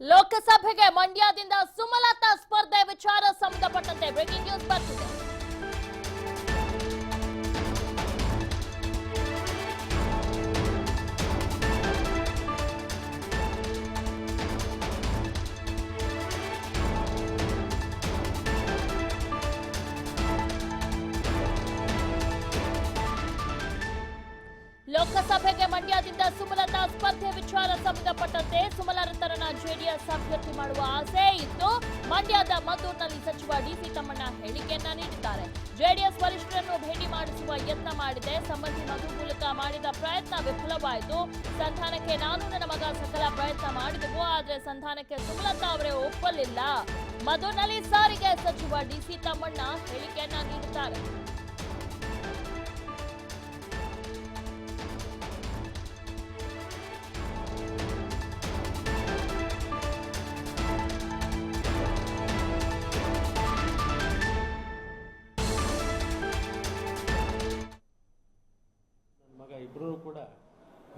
ಲೋಕಸಭೆಗೆ ಮಂಡ್ಯದಿಂದ ಸುಮಲತಾ ಸ್ಪರ್ಧೆ ವಿಚಾರ ಸಂಬಂಧಪಟ್ಟಂತೆ ಬ್ರೇಕಿಂಗ್ ನ್ಯೂಸ್ ಬರ್ತಿದೆ. ಲೋಕಸಭೆಗೆ ಮಂಡ್ಯದಿಂದ ಸುಮಲತಾ ಸ್ಪರ್ಧೆ ವಿಚಾರ ಸಂಬಂಧಪಟ್ಟಂತೆ ಸುಮಲತರನ್ನ ಜೆಡಿಎಸ್ ಅಭ್ಯರ್ಥಿ ಮಾಡುವ ಆಸೆ ಇದ್ದು, ಮಂಡ್ಯದ ಮದ್ದೂರಿನಲ್ಲಿ ಸಚಿವ ಡಿಸಿ ತಮ್ಮಣ್ಣ ಹೇಳಿಕೆಯನ್ನ ನೀಡಿದ್ದಾರೆ. ಜೆಡಿಎಸ್ ವರಿಷ್ಠರನ್ನು ಭೇಟಿ ಮಾಡಿಸುವ ಯತ್ನ ಮಾಡಿದೆ. ಸಂಬಂಧಿ ಮಧು ಮೂಲಕ ಮಾಡಿದ ಪ್ರಯತ್ನ ವಿಫಲವಾಯಿತು. ಸಂಧಾನಕ್ಕೆ ನಾನು ನನ್ನ ಮಗ ಸಕಲ ಪ್ರಯತ್ನ ಮಾಡಿದೆವು, ಆದರೆ ಸಂಧಾನಕ್ಕೆ ಸುಮಲತಾ ಅವರೇ ಒಪ್ಪಲಿಲ್ಲ. ಮಧುನಲ್ಲಿ ಸಾರಿಗೆ ಸಚಿವ ಡಿಸಿ ತಮ್ಮಣ್ಣ ಹೇಳಿಕೆಯನ್ನ ನೀಡಿದ್ದಾರೆ.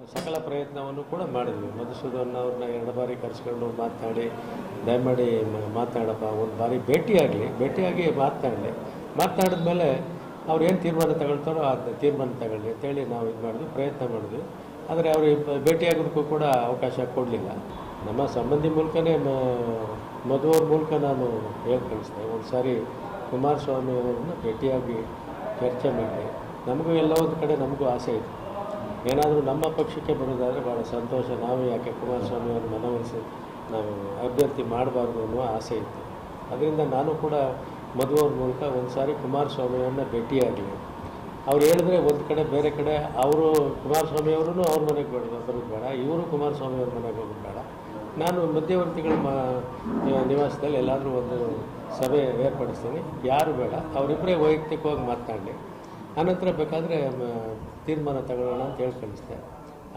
ಸಕಲ ಪ್ರಯತ್ನವನ್ನು ಕೂಡ ಮಾಡಿದ್ವಿ. ಮಧುಸೂದನ್ ಅವ್ರನ್ನ ಎರಡು ಬಾರಿ ಕರೆಸ್ಕೊಂಡು ಮಾತನಾಡಿ ದಯಮಾಡಿ ಮಾತಾಡಪ್ಪ. ಒಂದು ಬಾರಿ ಭೇಟಿಯಾಗಲಿ, ಭೇಟಿಯಾಗಿ ಮಾತನಾಡಲಿ ಮಾತನಾಡಿದ್ಮೇಲೆ ಅವ್ರು ಏನು ತೀರ್ಮಾನ ತಗೊಳ್ತಾರೋ ಆ ತೀರ್ಮಾನ ತಗೊಳ್ಳಿ ಅಂತೇಳಿ ನಾವು ಇದು ಮಾಡಿದ್ವಿ, ಪ್ರಯತ್ನ ಮಾಡಿದ್ವಿ. ಆದರೆ ಅವರು ಭೇಟಿಯಾಗೋದಕ್ಕೂ ಕೂಡ ಅವಕಾಶ ಕೊಡಲಿಲ್ಲ. ನಮ್ಮ ಸಂಬಂಧಿ ಮೂಲಕನೇ ಮ- ಮಧು ಅವ್ರ ಮೂಲಕ ನಾನು ಹೇಳಿ ಒಂದು ಸಾರಿ ಕುಮಾರಸ್ವಾಮಿ ಅವರನ್ನು ಭೇಟಿಯಾಗಿ ಚರ್ಚೆ ಮಾಡಿ. ನಮಗೂ ಎಲ್ಲ ಒಂದು ಕಡೆ ನಮಗೂ ಆಸೆ ಇದೆ. ಏನಾದರೂ ನಮ್ಮ ಪಕ್ಷಕ್ಕೆ ಬರೋದಾದರೆ ಭಾಳ ಸಂತೋಷ. ನಾವು ಯಾಕೆ ಕುಮಾರಸ್ವಾಮಿ ಅವರು ಮನವೊಲಿಸಿ ನಾವು ಅಭ್ಯರ್ಥಿ ಮಾಡಬಾರ್ದು ಅನ್ನುವ ಆಸೆ ಇತ್ತು. ಅದರಿಂದ ನಾನು ಕೂಡ ಅವ್ರ ಮೂಲಕ ಒಂದು ಸಾರಿ ಕುಮಾರಸ್ವಾಮಿಯವ್ರನ್ನ ಭೇಟಿಯಾಗಲಿ ಅವ್ರು ಹೇಳಿದ್ರೆ ಒಂದು ಕಡೆ ಬೇರೆ ಕಡೆ ಅವರು ಕುಮಾರಸ್ವಾಮಿ ಅವರು ಅವ್ರ ಮನೆಗೆ ಬೇಡ, ಬರೋದು ಬೇಡ. ಇವರು ಕುಮಾರಸ್ವಾಮಿ ಅವ್ರ ಮನೆಗೆ ಹೋಗೋದು ಬೇಡ. ನಾನು ಮಧ್ಯವರ್ತಿಗಳ ನಿವಾಸದಲ್ಲಿ ಎಲ್ಲಾದರೂ ಒಂದು ಸಭೆ ಏರ್ಪಡಿಸ್ತೀನಿ. ಯಾರು ಬೇಡ. ಅವರಿಬ್ಬರೇ ವೈಯಕ್ತಿಕವಾಗಿ ಮಾತನಾಡಲಿ. ಆನಂತರ ಬೇಕಾದರೆ ತೀರ್ಮಾನ ತಗೊಳ್ಳೋಣ ಅಂತ ಹೇಳಿ ಕಳಿಸಿದೆ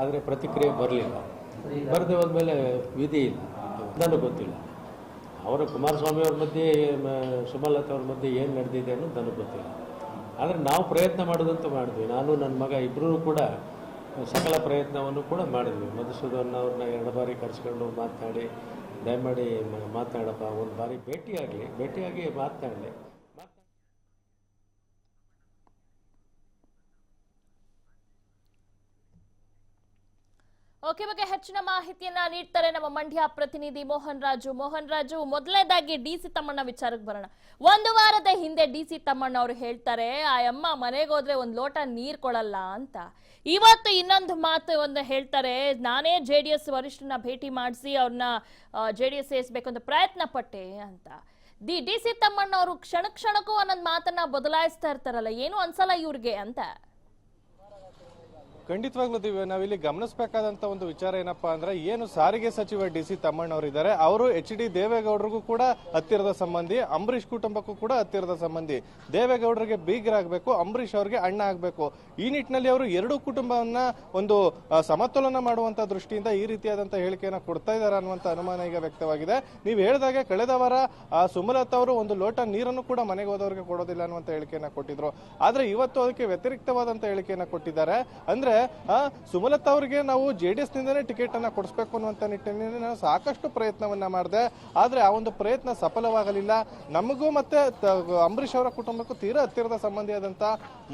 ಆದರೆ ಪ್ರತಿಕ್ರಿಯೆ ಬರಲಿಲ್ಲ. ಬರದೆ ಹೋದ್ಮೇಲೆ ವಿಧಿ ಇಲ್ಲ. ನನಗೆ ಗೊತ್ತಿಲ್ಲ. ಅವರ ಕುಮಾರಸ್ವಾಮಿ ಅವ್ರ ಮಧ್ಯೆ ಸುಮಲತಾ ಅವ್ರ ಮಧ್ಯೆ ಏನು ನಡೆದಿದೆ ಅನ್ನೋದು ನನಗೆ ಗೊತ್ತಿಲ್ಲ. ಆದರೆ ನಾವು ಪ್ರಯತ್ನ ಮಾಡೋದಂತೂ ಮಾಡಿದ್ವಿ. ನಾನು ನನ್ನ ಮಗ ಇಬ್ಬರೂ ಕೂಡ ಸಕಲ ಪ್ರಯತ್ನವನ್ನು ಕೂಡ ಮಾಡಿದ್ವಿ. ಮಧುಸೂದನ್ ಅವ್ರನ್ನ ಎರಡು ಬಾರಿ ಕರೆಸ್ಕೊಂಡು ಮಾತನಾಡಿ ದಯಮಾಡಿ ಮಾತಾಡಪ್ಪ. ಒಂದು ಬಾರಿ ಭೇಟಿಯಾಗಲಿ. ಭೇಟಿಯಾಗಿ ಮಾತನಾಡಲಿ ಓಕೆ ಬಗ್ಗೆ ಹೆಚ್ಚಿನ ಮಾಹಿತಿಯನ್ನ ನೀಡ್ತಾರೆ ನಮ್ಮ ಮಂಡ್ಯ ಪ್ರತಿನಿಧಿ ಮೋಹನ್ ರಾಜು. ಮೋಹನ್ ರಾಜು, ಮೊದಲನೇದಾಗಿ ಡಿ ಸಿ ತಮ್ಮಣ್ಣ ವಿಚಾರಕ್ಕೆ ಬರೋಣ. ಒಂದು ವಾರದ ಹಿಂದೆ ಡಿ ಸಿ ತಮ್ಮಣ್ಣ ಅವರು ಹೇಳ್ತಾರೆ, ಆ ಅಮ್ಮ ಮನೆಗೆ ಹೋದ್ರೆ ಒಂದ್ ಲೋಟ ನೀರ್ ಕೊಡಲ್ಲ ಅಂತ. ಇವತ್ತು ಇನ್ನೊಂದು ಮಾತು ಒಂದು ಹೇಳ್ತಾರೆ, ನಾನೇ ಜೆ ಡಿ ಎಸ್ ವರಿಷ್ಠರನ್ನ ಭೇಟಿ ಮಾಡಿಸಿ ಅವ್ರನ್ನ ಜೆ ಡಿ ಎಸ್ ಸೇರಿಸ್ಬೇಕು ಅಂತ ಪ್ರಯತ್ನ ಪಟ್ಟೆ ಅಂತ. ದಿ, ಡಿ ಸಿ ತಮ್ಮಣ್ಣ ಅವರು ಕ್ಷಣ ಕ್ಷಣಕ್ಕೂ ಒಂದೊಂದು ಮಾತನ್ನ ಬದಲಾಯಿಸ್ತಾ ಇರ್ತಾರಲ್ಲ, ಏನು ಅನ್ಸಲ್ಲ ಇವ್ರಿಗೆ ಅಂತ. ಖಂಡಿತವಾಗ್ಲೂ ದಿವ್ಯ, ನಾವಿಲ್ಲಿ ಗಮನಿಸಬೇಕಾದಂತ ಒಂದು ವಿಚಾರ ಏನಪ್ಪಾ ಅಂದ್ರೆ, ಏನು ಸಾರಿಗೆ ಸಚಿವ ಡಿ ಸಿ ತಮ್ಮಣ್ಣವರಿದ್ದಾರೆ, ಅವರು ಎಚ್ ಡಿ ದೇವೇಗೌಡರಿಗೂ ಕೂಡ ಹತ್ತಿರದ ಸಂಬಂಧಿ, ಅಂಬರೀಷ್ ಕುಟುಂಬಕ್ಕೂ ಕೂಡ ಹತ್ತಿರದ ಸಂಬಂಧಿ. ದೇವೇಗೌಡರಿಗೆ ಬೀಗರಾಗಬೇಕು ಅಂಬರೀಷ್ ಅವರಿಗೆ ಅಣ್ಣ ಆಗಬೇಕು. ಈ ನಿಟ್ಟಿನಲ್ಲಿ ಅವರು ಎರಡೂ ಕುಟುಂಬವನ್ನ ಒಂದು ಸಮತೋಲನ ಮಾಡುವಂತ ದೃಷ್ಟಿಯಿಂದ ಈ ರೀತಿಯಾದಂತ ಹೇಳಿಕೆಯನ್ನು ಕೊಡ್ತಾ ಇದ್ದಾರೆ ಅನ್ನುವಂತ ಅನುಮಾನ ಈಗ ವ್ಯಕ್ತವಾಗಿದೆ. ನೀವು ಹೇಳಿದಾಗೆ ಕಳೆದ ವಾರ ಸುಮಲತಾ ಅವರು ಒಂದು ಲೋಟ ನೀರನ್ನು ಕೂಡ ಮನೆಗೆ ಹೋದವರಿಗೆ ಕೊಡೋದಿಲ್ಲ ಅನ್ನುವಂತ ಹೇಳಿಕೆಯನ್ನ ಕೊಟ್ಟಿದ್ರು. ಆದ್ರೆ ಇವತ್ತು ಅದಕ್ಕೆ ವ್ಯತಿರಿಕ್ತವಾದಂತ ಹೇಳಿಕೆಯನ್ನ ಕೊಟ್ಟಿದ್ದಾರೆ. ಅಂದ್ರೆ ಸುಮಲತಾ ಅವರಿಗೆ ನಾವು ಜೆ ಡಿ ಎಸ್ನಿಂದನೇ ಟಿಕೆಟ್ ಅನ್ನ ಕೊಡಿಸ್ಬೇಕು ಅನ್ನುವಂತ ನಿಟ್ಟಿನಲ್ಲಿ ನಾನು ಸಾಕಷ್ಟು ಪ್ರಯತ್ನವನ್ನ ಮಾಡಿದೆ. ಆದರೆ ಆ ಒಂದು ಪ್ರಯತ್ನ ಸಫಲವಾಗಲಿಲ್ಲ. ನಮಗೂ ಮತ್ತೆ ಅಂಬರೀಷ್ ಅವರ ಕುಟುಂಬಕ್ಕೂ ತೀರಾ ಹತ್ತಿರದ ಸಂಬಂಧಿಯಾದಂತ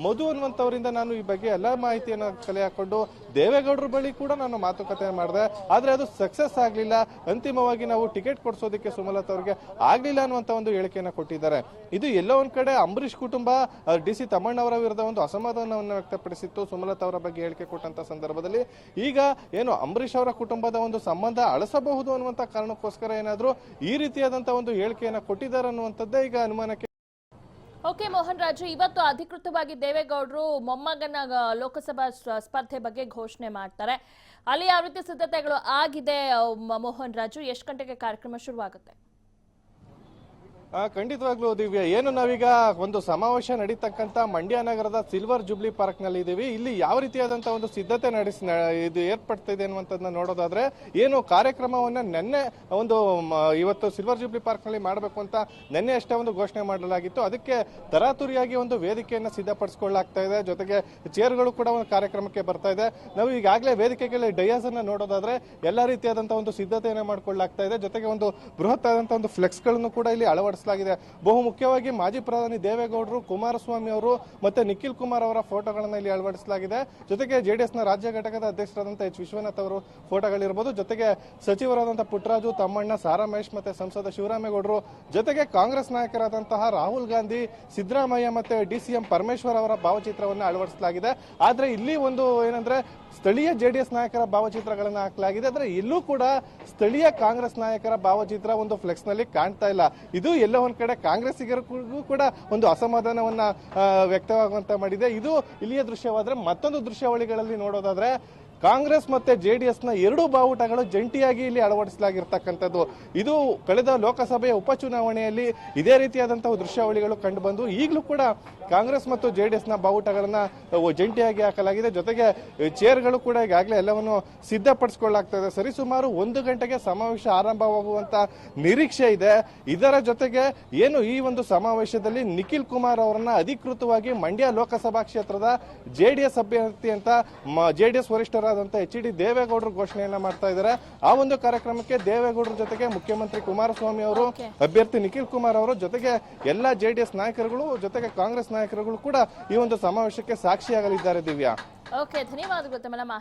ಮಧು ಅನ್ನುವಂಥವರಿಂದ ನಾನು ಈ ಬಗ್ಗೆ ಎಲ್ಲ ಮಾಹಿತಿಯನ್ನು ಕಲೆ ಹಾಕೊಂಡು, ದೇವೇಗೌಡರ ಬಳಿ ಕೂಡ ನಾನು ಮಾತುಕತೆ ಮಾಡಿದೆ. ಆದರೆ ಅದು ಸಕ್ಸಸ್ ಆಗಲಿಲ್ಲ. ಅಂತಿಮವಾಗಿ ನಾವು ಟಿಕೆಟ್ ಕೊಡಿಸೋದಕ್ಕೆ ಸುಮಲತಾ ಅವರಿಗೆ ಆಗಲಿಲ್ಲ ಅನ್ನುವಂತ ಒಂದು ಹೇಳಿಕೆಯನ್ನು ಕೊಟ್ಟಿದ್ದಾರೆ. ಇದು ಎಲ್ಲೋ ಒಂದು ಕಡೆ ಅಂಬರೀಷ್ ಕುಟುಂಬ ಡಿ ಸಿ ತಮ್ಮಣ್ಣವರ ವಿರುದ್ಧ ಒಂದು ಅಸಮಾಧಾನವನ್ನು ವ್ಯಕ್ತಪಡಿಸಿತ್ತು ಸುಮಲತಾ ಅವರ ಬಗ್ಗೆ ಹೇಳಿಕೆ ಕೊಟ್ಟಂತ ಸಂದರ್ಭದಲ್ಲಿ ಈಗ ಏನು ಅಂಬರೀಷ್ ಅವರ ಕುಟುಂಬದ ಒಂದು ಸಂಬಂಧ ಅಳಸಬಹುದು ಅನ್ನುವಂತ ಕಾರಣಕ್ಕೋಸ್ಕರ ಏನಾದರೂ ಈ ರೀತಿಯಾದಂತಹ ಒಂದು ಹೇಳಿಕೆಯನ್ನ ಕೊಟ್ಟಿದ್ದಾರೆ ಅನ್ನುವಂಥದ್ದೇ ಈಗ ಅನುಮಾನಕ್ಕೆ ಓಕೆ ಮೋಹನ್ ರಾಜು, ಇವತ್ತು ಅಧಿಕೃತವಾಗಿ ದೇವೇಗೌಡರು ಮೊಮ್ಮಗನ ಲೋಕಸಭಾ ಸ್ಪರ್ಧೆ ಬಗ್ಗೆ ಘೋಷಣೆ ಮಾಡ್ತಾರೆ. ಅಲ್ಲಿ ಯಾವ ರೀತಿ ಸಿದ್ಧತೆಗಳು ಆಗಿದೆ ಮೋಹನ್ ರಾಜು. ಎಷ್ಟು ಗಂಟೆಗೆ ಕಾರ್ಯಕ್ರಮ ಶುರುವಾಗುತ್ತೆ? ಖಂಡಿತವಾಗ್ಲೂ ದಿವ್ಯ, ಏನು ನಾವೀಗ ಒಂದು ಸಮಾವೇಶ ನಡೀತಕ್ಕಂತ ಮಂಡ್ಯ ನಗರದ ಸಿಲ್ವರ್ ಜುಬ್ಲಿ ಪಾರ್ಕ್ನಲ್ಲಿ ಇದೀವಿ. ಇಲ್ಲಿ ಯಾವ ರೀತಿಯಾದಂತ ಒಂದು ಸಿದ್ಧತೆ ನಡೆಸಿ ಇದು ಏರ್ಪಡ್ತಿದೆ ಅನ್ನುವಂಥದ್ದನ್ನ ನೋಡೋದಾದ್ರೆ, ಏನು ಕಾರ್ಯಕ್ರಮವನ್ನ ನಿನ್ನೆ ಒಂದು ಇವತ್ತು ಸಿಲ್ವರ್ ಜುಬ್ಲಿ ಪಾರ್ಕ್ನಲ್ಲಿ ಮಾಡಬೇಕು ಅಂತ ನಿನ್ನೆ ಅಷ್ಟೇ ಒಂದು ಘೋಷಣೆ ಮಾಡಲಾಗಿತ್ತು. ಅದಕ್ಕೆ ತರಾತುರಿಯಾಗಿ ಒಂದು ವೇದಿಕೆಯನ್ನ ಸಿದ್ಧಪಡಿಸಿಕೊಳ್ಳಲಾಗ್ತಾ ಇದೆ. ಜೊತೆಗೆ ಚೇರ್ಗಳು ಕೂಡ ಒಂದು ಕಾರ್ಯಕ್ರಮಕ್ಕೆ ಬರ್ತಾ ಇದೆ. ನಾವು ಈಗಾಗಲೇ ವೇದಿಕೆಗಳ ಡಯಾಸ್ ಅನ್ನ ನೋಡೋದಾದ್ರೆ, ಎಲ್ಲಾ ರೀತಿಯಾದಂತಹ ಒಂದು ಸಿದ್ಧತೆಯನ್ನು ಮಾಡಿಕೊಳ್ಳಲಾಗ್ತಾ ಇದೆ. ಜೊತೆಗೆ ಒಂದು ಬೃಹತ್ ಆದಂತಹ ಒಂದು ಫ್ಲೆಕ್ಸ್ಗಳನ್ನು ಕೂಡ ಇಲ್ಲಿ ಅಳವಡಿಸಲಾಗಿದೆ ಬಹು ಮುಖ್ಯವಾಗಿ ಮಾಜಿ ಪ್ರಧಾನಿ ದೇವೇಗೌಡರು, ಕುಮಾರಸ್ವಾಮಿ ಅವರು ಮತ್ತೆ ನಿಖಿಲ್ ಕುಮಾರ್ ಅವರ ಫೋಟೋಗಳನ್ನ ಇಲ್ಲಿ ಅಳವಡಿಸಲಾಗಿದೆ. ಜೊತೆಗೆ ಜೆಡಿಎಸ್ನ ರಾಜ್ಯ ಘಟಕದ ಅಧ್ಯಕ್ಷರಾದಂತಹ ಎಚ್. ವಿಶ್ವನಾಥ್ ಅವರು ಫೋಟೋಗಳಿರ್ಬೋದು. ಜೊತೆಗೆ ಸಚಿವರಾದಂತಹ ಪುಟ್ಟರಾಜು, ತಮ್ಮಣ್ಣ ಸಾರಾಮೇಶ್ ಮತ್ತೆ ಸಂಸದ ಶಿವರಾಮೇಗೌಡರು. ಜೊತೆಗೆ ಕಾಂಗ್ರೆಸ್ ನಾಯಕರಾದಂತಹ ರಾಹುಲ್ ಗಾಂಧಿ, ಸಿದ್ದರಾಮಯ್ಯ ಮತ್ತೆ ಡಿ ಸಿ ಎಂ ಪರಮೇಶ್ವರ್ ಅವರ ಭಾವಚಿತ್ರವನ್ನು ಅಳವಡಿಸಲಾಗಿದೆ. ಆದ್ರೆ ಇಲ್ಲಿ ಒಂದು ಏನಂದ್ರೆ ಸ್ಥಳೀಯ ಜೆಡಿಎಸ್ ನಾಯಕರ ಭಾವಚಿತ್ರಗಳನ್ನ ಹಾಕಲಾಗಿದೆ. ಆದ್ರೆ ಇಲ್ಲೂ ಕೂಡ ಸ್ಥಳೀಯ ಕಾಂಗ್ರೆಸ್ ನಾಯಕರ ಭಾವಚಿತ್ರ ಒಂದು ಫ್ಲೆಕ್ಸ್ನಲ್ಲಿ ಕಾಣ್ತಾ ಇಲ್ಲ. ಇದು ಎಲ್ಲೋ ಒಂದ್ ಕಡೆ ಕಾಂಗ್ರೆಸ್ಸಿಗರಿಗೂ ಕೂಡ ಒಂದು ಅಸಮಾಧಾನವನ್ನ ವ್ಯಕ್ತವಾಗುವಂತ ಮಾಡಿದೆ. ಇದು ಇಲ್ಲಿಯ ದೃಶ್ಯವಾದ್ರೆ ಮತ್ತೊಂದು ದೃಶ್ಯಾವಳಿಗಳಲ್ಲಿ ನೋಡೋದಾದ್ರೆ ಕಾಂಗ್ರೆಸ್ ಮತ್ತೆ ಡಿ ನ ಎರಡು ಬಾವುಟಗಳು ಜಂಟಿಯಾಗಿ ಇಲ್ಲಿ ಅಳವಡಿಸಲಾಗಿರ್ತಕ್ಕಂಥದ್ದು. ಇದು ಕಳೆದ ಲೋಕಸಭೆಯ ಉಪಚುನಾವಣೆಯಲ್ಲಿ ಇದೇ ರೀತಿಯಾದಂತಹ ದೃಶ್ಯಾವಳಿಗಳು ಕಂಡುಬಂದು ಈಗಲೂ ಕೂಡ ಕಾಂಗ್ರೆಸ್ ಮತ್ತು ಜೆಡಿಎಸ್ನ ಬಾವುಟಗಳನ್ನ ಅವು ಜಂಟಿಯಾಗಿ ಹಾಕಲಾಗಿದೆ. ಜೊತೆಗೆ ಚೇರ್ಗಳು ಕೂಡ ಈಗಾಗಲೇ ಎಲ್ಲವನ್ನು ಸಿದ್ಧಪಡಿಸಿಕೊಳ್ಳಲಾಗ್ತದೆ. ಸರಿಸುಮಾರು ಒಂದು ಗಂಟೆಗೆ ಸಮಾವೇಶ ಆರಂಭವಾಗುವಂತ ನಿರೀಕ್ಷೆ ಇದೆ. ಇದರ ಜೊತೆಗೆ ಏನು ಈ ಒಂದು ಸಮಾವೇಶದಲ್ಲಿ ನಿಖಿಲ್ ಕುಮಾರ್ ಅವರನ್ನ ಅಧಿಕೃತವಾಗಿ ಮಂಡ್ಯ ಲೋಕಸಭಾ ಕ್ಷೇತ್ರದ ಜೆಡಿಎಸ್ ಅಭ್ಯರ್ಥಿ ಅಂತ ಜೆಡಿಎಸ್ ವರಿಷ್ಠರಾದಂತ ಎಚ್ ಡಿ ದೇವೇಗೌಡರು ಘೋಷಣೆಯನ್ನ ಮಾಡ್ತಾ ಇದ್ದಾರೆ. ಆ ಒಂದು ಕಾರ್ಯಕ್ರಮಕ್ಕೆ ದೇವೇಗೌಡರ ಜೊತೆಗೆ ಮುಖ್ಯಮಂತ್ರಿ ಕುಮಾರಸ್ವಾಮಿ ಅವರು ಅಭ್ಯರ್ಥಿ ನಿಖಿಲ್ ಕುಮಾರ್ ಅವರು ಜೊತೆಗೆ ಎಲ್ಲ ಜೆಡಿಎಸ್ ನಾಯಕರುಗಳು ಜೊತೆಗೆ ಕಾಂಗ್ರೆಸ್ ನಾಯಕರುಗಳು ಕೂಡ ಈ ಒಂದು ಸಮಾವೇಶಕ್ಕೆ ಸಾಕ್ಷಿಯಾಗಲಿದ್ದಾರೆ ದಿವ್ಯಾ. ಓಕೆ ಧನ್ಯವಾದಗಳು ತಮ್ಮೆಲ್ಲ